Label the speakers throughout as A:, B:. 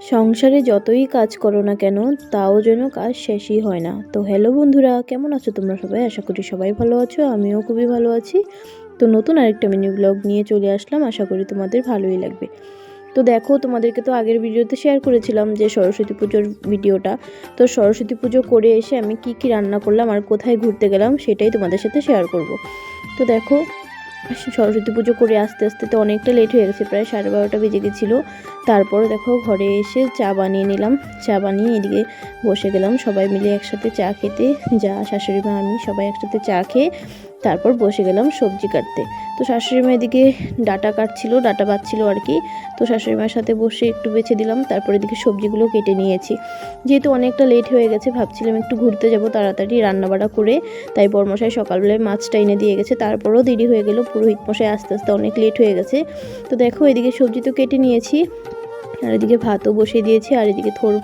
A: সংসারে যতই কাজ করো না কেন, তাও যেন কাজ শেষই হয় না। তো হ্যালো বন্ধুরা, কেমন আছো তোমরা সবাই? আশা করি সবাই ভালো আছো, আমিও খুবই ভালো আছি। তো নতুন আরেকটা মিনি ব্লগ নিয়ে চলে আসলাম, আশা করি তোমাদের ভালোই লাগবে। তো দেখো, তোমাদেরকে তো আগের ভিডিওতে শেয়ার করেছিলাম যে সরস্বতী পুজোর ভিডিওটা। তো সরস্বতী পুজো করে এসে আমি কি কি রান্না করলাম আর কোথায় ঘুরতে গেলাম, সেটাই তোমাদের সাথে শেয়ার করব। তো দেখো সরস্বতী পুজো করে আস্তে আস্তে তো অনেকটা লেট হয়ে গেছে, প্রায় সাড়ে বারোটা বেজে গেছিল। তারপরে দেখো ঘরে এসে চা বানিয়ে নিলাম। চা বানিয়ে এদিকে বসে গেলাম, সবাই মিলে একসাথে চা খেতে। যা শাশুড়ি মা, আমি সবাই একসাথে চা খেয়ে তারপর বসে গেলাম সবজি কাটতে। তো শাশুড়ি মা এদিকে ডাটা কাটছিল, ডাটা বাচ্ছিল আর কি। তো শাশুড়ি মায়ের সাথে বসে একটু বেছে দিলাম, তারপর এদিকে সবজিগুলো কেটে নিয়েছি। যেহেতু অনেকটা লেট হয়ে গেছে, ভাবছিলাম একটু ঘুরতে যাব তাড়াতাড়ি রান্নাবাড়া করে। তাই বরমশাই সকালবেলায় মাছটা এনে দিয়ে গেছে, তারপরও দেরি হয়ে গেল, পুরোহিত মশাই আস্তে আস্তে অনেক লেট হয়ে গেছে। তো দেখো এদিকে সবজি তো কেটে নিয়েছি, আর এদিকে ভাতও বসিয়ে দিয়েছি, আর এদিকে থোর,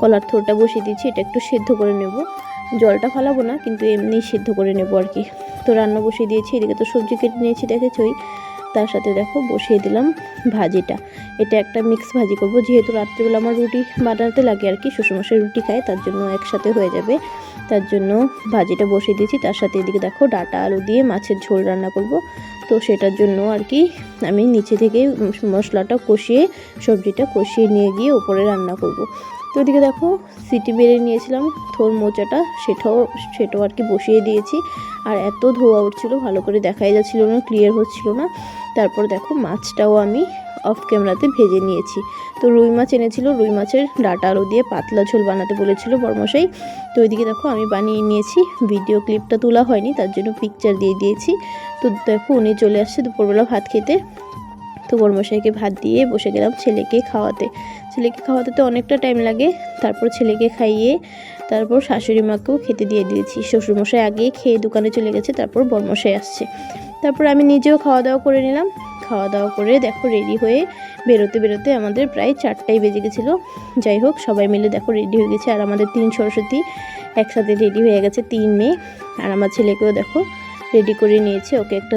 A: কলার থোরটা বসিয়ে দিয়েছি, এটা একটু সেদ্ধ করে নেব। জলটা ফালাবো না, কিন্তু এমনি সেদ্ধ করে নেব আর কি। তো রান্না বসিয়ে দিয়েছি, এদিকে তো সবজি কেটে নিয়েছি দেখেছই তার সাথে দেখো বসিয়ে দিলাম ভাজিটা। এটা একটা মিক্স ভাজি করব, যেহেতু রাত্রিবেলা আমার রুটি বানাতে লাগে আর কি, শ্বশুরমশাই রুটি খায়, তার জন্য একসাথে হয়ে যাবে। তার জন্য ভাজিটা বসিয়ে দিয়েছি, তার সাথে এদিকে দেখো ডাটা আলু দিয়ে মাছের ঝোল রান্না করব। তো সেটার জন্য আর কি আমি নিচে থেকে মশলাটা কষিয়ে, সবজিটা কষিয়ে নিয়ে গিয়ে ওপরে রান্না করব। তো ওদিকে দেখো সিটি বেড়ে নিয়েছিলাম, থোর মোচাটা, সেটাও সেটাও আর কি বসিয়ে দিয়েছি। আর এত ধোয়া উঠছিল, ভালো করে দেখাই যাচ্ছিল না ক্লিয়ার হচ্ছিল না। তারপর দেখো মাছটাও আমি অফ ক্যামেরাতে ভেজে নিয়েছি। তো রুই মাছ এনেছিল, রুই মাছের ডাটা আলু দিয়ে পাতলা ঝোল বানাতে বলেছিল বর্মশাই তো ওইদিকে দেখো আমি বানিয়ে নিয়েছি ভিডিও ক্লিপটা তোলা হয়নি, তার জন্য পিকচার দিয়ে দিয়েছি। তো দেখো উনি চলে আসছে দুপুরবেলা ভাত খেতে। তো বর্মশাইকে ভাত দিয়ে বসে গেলাম ছেলেকে খাওয়াতে। ছেলেকে খাওয়াতে তো অনেকটা টাইম লাগে। তারপর ছেলেকে খাইয়ে তারপর শাশুড়ি মাকেও খেতে দিয়ে দিয়েছি। শ্বশুরমশাই আগেই খেয়ে দোকানে চলে গেছে, তারপর বর্মশাই আসছে। তারপর আমি নিজেও খাওয়া দাওয়া করে নিলাম। খাওয়া দাওয়া করে দেখো রেডি হয়ে বেরোতে বেরোতে আমাদের প্রায় চারটাই বেজে গেছিল। যাই হোক, সবাই মিলে দেখো রেডি হয়ে গেছে। আর আমাদের তিন সরস্বতী একসাথে রেডি হয়ে গেছে, তিন মেয়ে। আর আমার ছেলেকেও দেখো রেডি করে নিয়েছে। ওকে একটা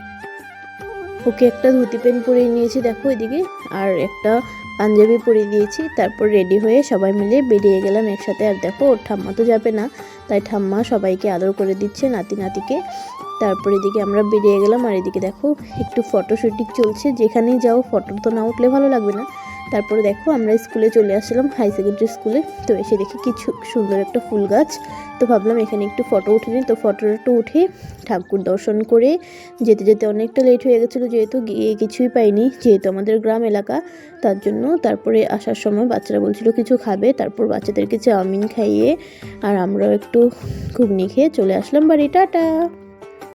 A: ওকে একটা ধুতি প্যান্ট পরিয়ে নিয়েছি, দেখো এদিকে, আর একটা পাঞ্জাবি পরিয়ে দিয়েছি, তারপর রেডি হয়ে সবাই মিলে বেরিয়ে গেলাম একসাথে। আর দেখো, ওর ঠাম্মা তো যাবে না, তাই ঠাম্মা সবাইকে আদর করে দিচ্ছে নাতি নাতিকে তারপর এদিকে আমরা বেরিয়ে গেলাম, আর এদিকে দেখো, একটু ফটো শুটিং চলছে, যেখানেই যাও ফটো তো না উঠলে ভালো লাগবে না। তারপরে দেখো আমরা স্কুলে চলে আসলাম হাই সেকেন্ডারি স্কুলে তো এসে দেখি কিছু সুন্দর একটা ফুল গাছ। তো ভাবলাম এখানে একটু ফটো উঠে নিই। তো ফটোটা উঠে ঠাকুর দর্শন করে যেতে যেতে অনেকটা লেট হয়ে গেছিল যেহেতু গিয়ে কিছুই পাইনি। যেহেতু আমাদের গ্রাম এলাকা, তার জন্য তারপরে আসার সময় বাচ্চারা বলছিল কিছু খাবে। তারপর বাচ্চাদেরকে চাউমিন খাইয়ে আর আমরাও একটু ঘুগনি খেয়ে চলে আসলাম। বাড়ি, টাটা!